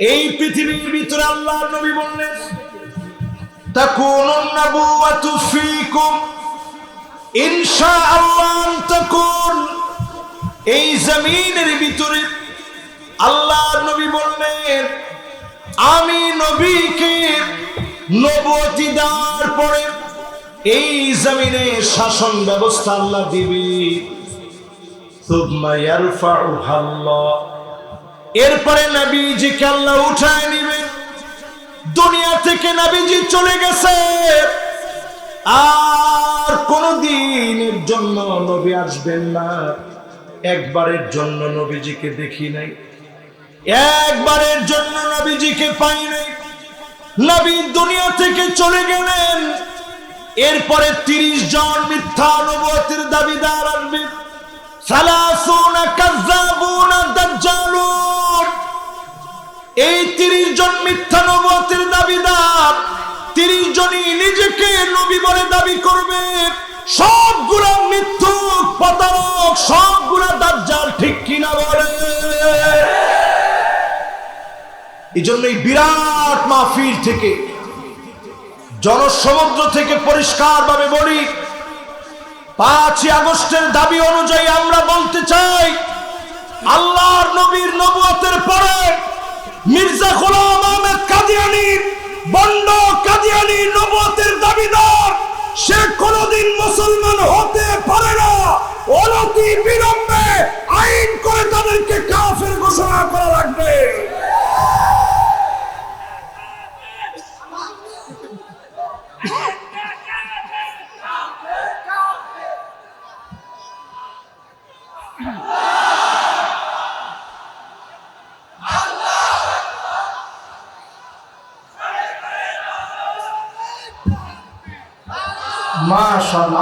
এই পৃথিবীর ভিতরে আল্লাহ নবী বললেন তাকুনুন নাবুওয়াতু ফীকুম। ইনশাআল্লাহ তাকুন। এই জমিনের ভিতরে আল্লাহ নবী বললেন, আমি নবীকে নবতি দেওয়ার পরে এই জমিনে শাসন ব্যবস্থা আল্লাহ দিবি। সুম্মা ইয়ারফাউহা আল্লাহ এরপরে নবীজিকে আল্লাহ উঠায় নিবে দুনিয়া থেকে নবীজি চলে গেছে। আর কোন দিনের জন্য নবী আসবেন না। একবারের জন্য নবীজিকে দেখি নাই। একবারের জন্য নবীজিকে পাই নাই। নবী দুনিয়া থেকে চলে গেলেন। এরপরে তিরিশ জন মিথ্যা নবতের দাবিদার আসবে। সালাসুনা কাজ্জাবুনা এই তিরিশ জন মিথ্যা নবতের দাবিদার, তিরিশ জনই নিজেকে নবী বলে দাবি করবে। সবগুলা মিথ্যুক, প্রতারক, সবগুলা দাজ্জাল ঠিক কিনা বলে? এই জন্য এই বিরাট মাহফিল থেকে, জনসমুদ্র থেকে পরিষ্কার ভাবে বলি, পাঁচই আগস্টের দাবি অনুযায়ী আমরা বলতে চাই, আল্লাহর নবীর নবুয়তের পরে মির্জা গোলাম আহমেদ কাদিয়ানি বন্ড কাদিয়ানি নবতের দাবিদার, সে কোনদিন মুসলমান হতে পারে না। অনতি বিলম্বে আইন করে তাদেরকে কাফের ঘোষণা করা লাগবে।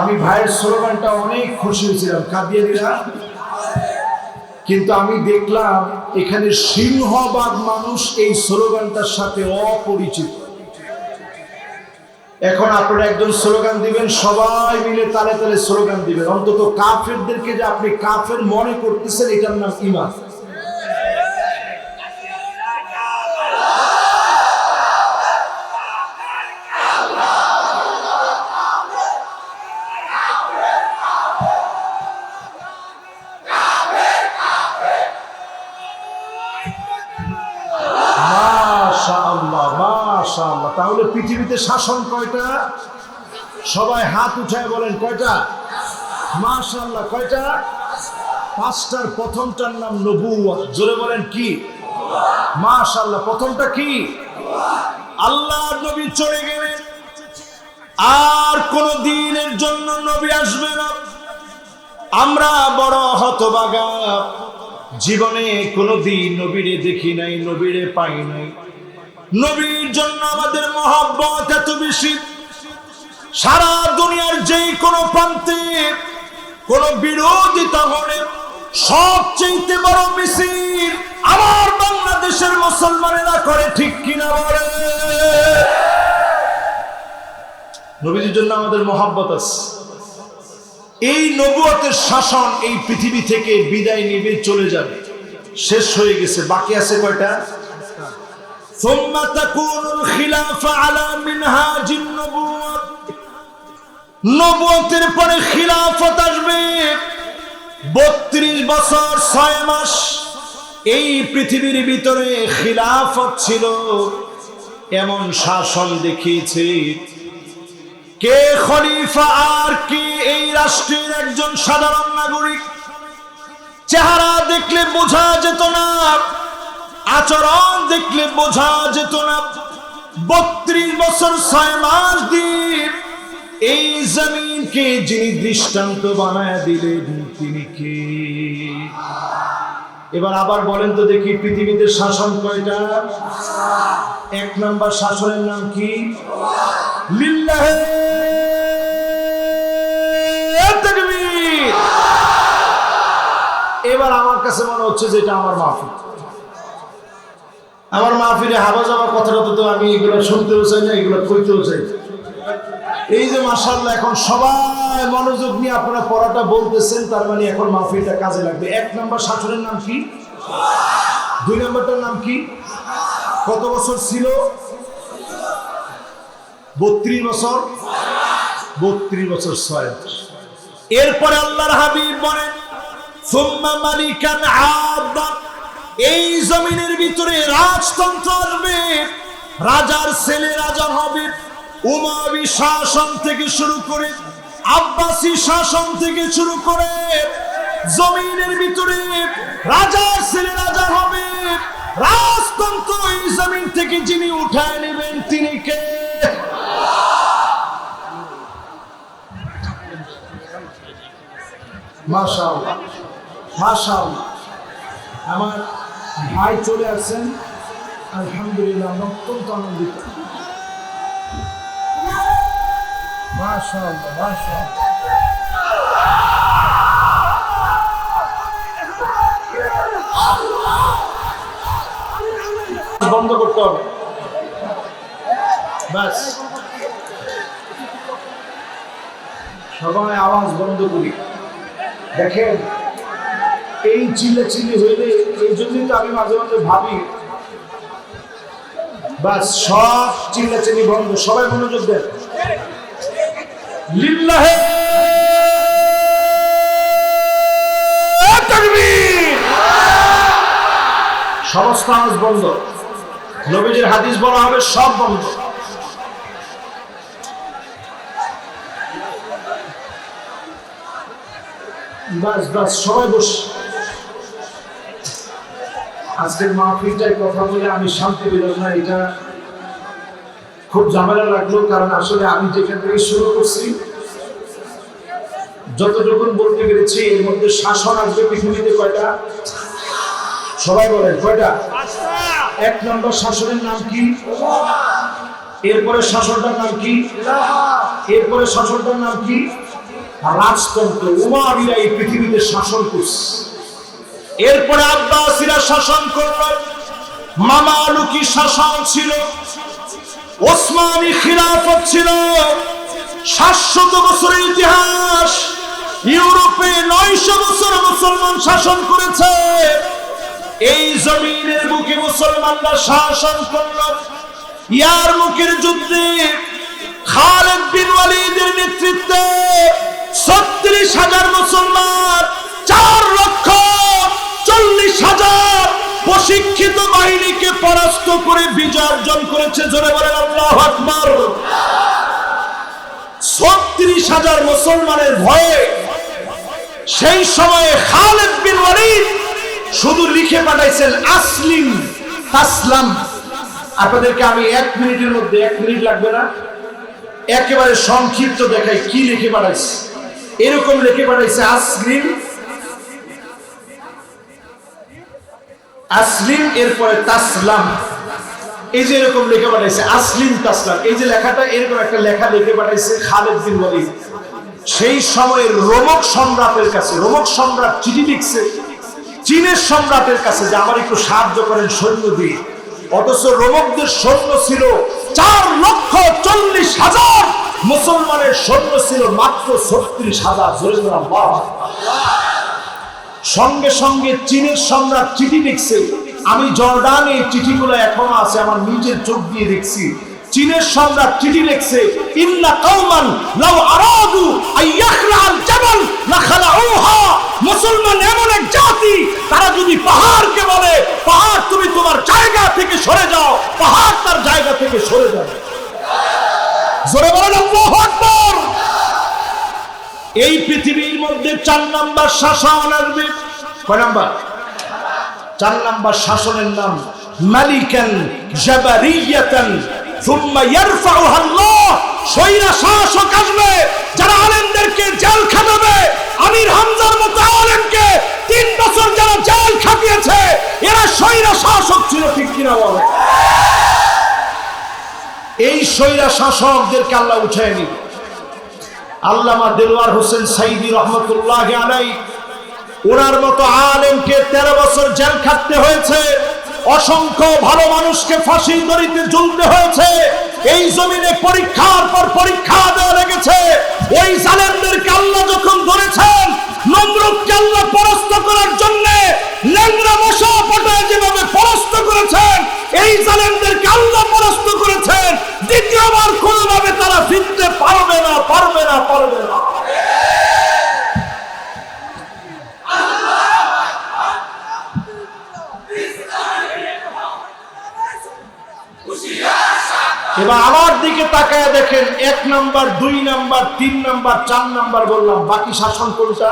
আমি ভাইয়ের স্লোগানটা অনেক খুশি হয়েছিলাম, কাঁদিয়ে দিলাম। কিন্তু আমি দেখলাম এখানে সিংহবাদ মানুষ এই স্লোগানটার সাথে অপরিচিত। এখন আপনারা একজন স্লোগান দিবেন, সবাই মিলে তালে তালে স্লোগান দিবেন। অন্তত কাফেরদেরকে যে আপনি কাফের মনে করতেছেন, এটার নাম ইমান মাশাআল্লাহ মাশাআল্লাহ তাহলে পৃথিবীতে শাসন কয়টা? সবাই হাত উঠায় বলেন, কয়টা? মাশাআল্লাহ, কয়টা? পাঁচটার প্রথমটার নাম নবুয়ত জোরে বলেন, কি? মাশাআল্লাহ, প্রথমটা কি? আল্লাহ নবী চলে গেলেন। আর কোন দিনের জন্য নবী আসবে না। আমরা বড় হতবাগা। জীবনে কোনো দিন নবীরে দেখি নাই, নবীরে পাই নাই। নবীর জন্য আমাদের মহাব্বত এত বেশি। সারা দুনিয়ার যে কোনো প্রান্তে, কোন বিরোধিতা হলে সবচেয়ে বড় মিছিল আমার বাংলাদেশের মুসলমানেরা করে, ঠিক কিনা বলে? নবীজির জন্য আমাদের মহাব্বত আছে। এই নবুয়তের শাসন এই পৃথিবী থেকে বিদায় নিবে, চলে যাবে। শেষ হয়ে গেছে। বাকি আছে কয়টা? ثم تكون الخلافة على منهاج النبوة নবুয়তের পরে খিলাফত আসবে বত্রিশ বছর ছয় মাস এই পৃথিবীর ভিতরে খিলাফত ছিল এমন শাসন দেখিয়েছে কে খলিফা আর কে এই রাষ্ট্রের একজন সাধারণ নাগরিক চেহারা দেখলে বোঝা যেত না আচরণ দেখলে বোঝা যেত না। বত্রিশ বছর ছয় মাস দিয়ে এই জমিনকে যিনি দৃষ্টান্ত বানায় দিলেন, তিনি কে? এবার আবার বলেন তো দেখি পৃথিবীতে শাসন কয়টা? এক নাম্বার শাসনের নাম কি? লিল্লাহে। এবার আমার কাছে মনে হচ্ছে যে এটা আমার মাহফিল। আমার মাহফিলে হাবা যাওয়ার কথাটা তো আমি এগুলো শুনতেও চাই না, এগুলো কইতেও চাই। এই যে মাসাল্লাহ এখন সবাই মনোযোগ নিয়ে আপনারা পড়াটা বলতেছেন, তার মানে এখন মাহফিলটা কাজে লাগবে। এক নম্বর শাসনের নাম কি? দুই নম্বরটার নাম কি? কত বছর ছিল? বত্রিশ বছর? বত্রিশ বছর ছয়। এরপরে আল্লাহর হাবিব বলেন, সুম্মা মালিকান আদা এই জমিনের ভিতরে রাজতন্ত্র আসবে। রাজার ছেলে রাজা হবে। উমাবি শাসন থেকে শুরু করে আব্বাসী শাসন থেকে শুরু করে জমিনের ভিতরে রাজার ছেলে রাজা হবে। রাজতন্ত্র এই জমিন থেকে যিনি উঠায় নেবেন, তিনি কে? মাশাআল্লাহ মাশাআল্লাহ। আমার ভাই চলে আসছেন আলহামদুলিল্লাহ, আমরা অত্যন্ত আনন্দিত। বন্ধ করতে হবে। ব্যাস। সবাই আওয়াজ বন্ধ করি। দেখেন এই চিলে চিলি হইলে এই জন্যই তো আমি মাঝে মাঝে ভাবি, বাস সব চিলি বন্ধ, সবাই মনোযোগ দেন। লিল্লাহে সমস্ত আওয়াজ বন্ধ। নবীজির হাদিস বলা হবে সব বন্ধ। বাস বাস, সবাই বস। আজকের মাহফিলটাই কথা বলে আমি শান্তি পেলাম না, এটা খুব ঝামেলা লাগল, কারণ আসলে আমি যেখান থেকে শুরু করছি যতটুকু বলতে পেরেছি, এর মধ্যে শাসন আসবে পৃথিবীতে কয়টা? সবাই বলেন, কয়টা? এক নম্বর শাসনের নাম কি? এরপরে শাসনটার নাম কি? এরপরে শাসনটার নাম কি? রাজতন্ত্র। উমাবিরা এই পৃথিবীতে শাসন করছে। এরপরে আব্বাসীরা শাসন করল, মামালুকি শাসন ছিল, ওসমানী খিলাফত ছিল। সাতশত বছরের ইতিহাস, ইউরোপে নয়শো বছর মুসলমান শাসন করেছে। এই জমিনের বুকে মুসলমানরা শাসন করল। ইয়ার মুখের যুদ্ধে খালেদ বিন ওয়ালিদের নেতৃত্বে ছত্রিশ হাজার মুসলমান প্রশিক্ষিত বাহিনীকে পরাস্ত করে বিজয় অর্জন করেছে, জোরে বলেন আল্লাহ আকবর। ছত্রিশ হাজার মুসলমানের ভয়ে সেই সময়ে খালেদ বিন ওয়ালিদ শুধু লিখে পাঠাইছেন, আসলিম তাসলাম। আপনাদেরকে আমি এক মিনিটের মধ্যে, এক মিনিট লাগবে না? একেবারে সংক্ষিপ্ত দেখাই কি লিখে পাঠাইছে। এরকম লিখে পাঠাইছে, আসলিম আসলিম, এরপরে তাসলাম। এই যে এরকম লিখে পাঠাইছে, আসলিম তাসলাম। এই যে লেখাটা, এরকম একটা লেখা লিখে পাঠাইছে খালেদ বিন ওয়ালিদ। সেই সময়ের রোমক সম্রাটের কাছে, রোমক সম্রাট চিঠি লিখছে, চীনের সম্রাটের কাছে যে আমার একটু সাহায্য করেন সৈন্য দিয়ে। অথচ রোমকদের সৈন্য ছিল চার লক্ষ চল্লিশ হাজার, মুসলমানের সৈন্য ছিল মাত্র ছত্রিশ হাজার জোরে জোরে আল্লাহু আকবার। সঙ্গে সঙ্গে চীনের সম্রাট চিঠি লিখছে। আমি জর্ডানে চিঠিগুলো এখনও আছে, আমার নিজের চোখ দিয়ে দেখছি। চীনের সম্রাট চিঠি লিখছে, ইন্না কওমান লাউ আরাদু আইয়াখরাল জাবাল লাখালাউহা মুসলমান এমন এক জাতি, তারা যদি পাহাড়কে বলে, পাহাড় তুমি তোমার জায়গা থেকে সরে যাও, পাহাড় তার জায়গা থেকে সরে যাবে জোরে বলেন, আল্লাহু আকবার! এই পৃথিবীর মধ্যে চার নাম্বার শাসন আসবে। কয় নাম্বার? চার নাম্বার শাসনের নাম মালিকান জাবারিয়াতান থুম্মা ইয়ারফাউহা আল্লাহ। সৈরা শাসক আসবে, যারা আলেমদেরকে জেল খাটাবে। আমির হামজার মতো আলেমকে তিন বছর যারা জেল খাটিয়েছে, এরা সৈরা শাসক ছিল, ঠিক কিনা বলে? এই সৈরা শাসকদেরকে আল্লাহ উঠায় নিবে। আল্লামা দেলোয়ার হোসেন সাইদি রহমতুল্লাহ আলাই, ওনার মতো আলেমকে তেরো বছর জেল খাটতে হয়েছে, অসংখ্য ভালো মানুষকে ফাঁসি দড়িতে ঝুলতে হয়েছে, এই জমিনে পরীক্ষার পর পরীক্ষা দেওয়া লেগেছে, ওই জালেমদেরকে আল্লাহ যখন ধরেছেন, নমরুদকে আল্লাহ পরাস্ত করার জন্য ল্যাংরা মশা পটায় যেভাবে এই জালেমদের তাদেরকে আল্লাহ পরাস্ত করেছেন। দ্বিতীয়বার কোনোভাবে তারা ফিরতে পারবে না পারবে না পারবে না। এবার আমার দিকে তাকায় দেখেন, এক নাম্বার, দুই নাম্বার, তিন নাম্বার, চার নাম্বার বললাম, বাকি শাসন কোনটা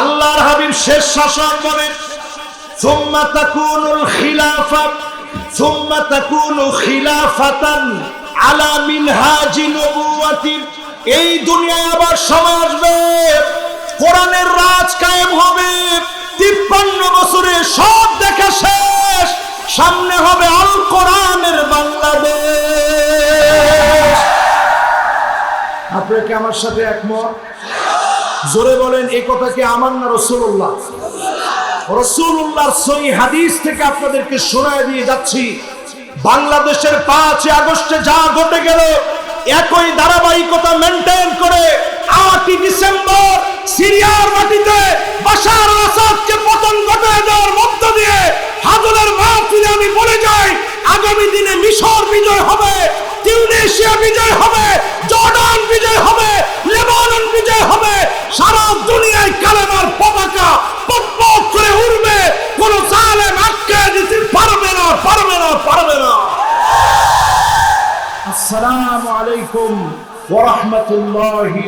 আল্লাহর হাবিব শেষ শাসন বলেন ثم تكون الخلافة ثم تكون خلافة على منهاج نبوة এই দুনিয়ায় আবার সময় আসবে কোরআনের রাজ কায়েম হবে তিপ্পান্ন বছরে সব দেখা শেষ সামনে হবে আল কোরআনের বাংলাদেশ আপনারা কি আমার সাথে একমত জোরে বলেন এই কথা কি আমার না রসুল্লাহ রসুল্লাহর সই হাদিস থেকে আপনাদেরকে শোনায় দিয়ে যাচ্ছি। বাংলাদেশের পাঁচ আগস্টে যা ঘটে গেল, একই ধারাবাহিকতা মেনটেন করে আটই ডিসেম্বর সিরিয়ার মাটিতে বাশার আসাদকে পতন ঘটায় দেওয়ার মধ্য দিয়ে হাজলের মাহফিলে আমি বলে যাই। আগামী দিনে মিশর বিজয় হবে টিউনেশিয়া বিজয় হবে জর্ডান বিজয় হবে লেবানন বিজয় হবে সারা দুনিয়ায় কালেমার পতাকা পটপট করে উড়বে কোন জালেম আটকে দিতে পারবে না পারবে না পারবে না আসসালামু আলাইকুম ওয়া রাহমাতুল্লাহি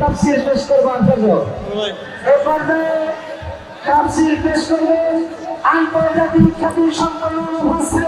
তাফসির পেশ পর্যায়ে তাফসির পেশ করবেন আন্তর্জাতিক খ্যাতি সম্পন্ন মুফাসসির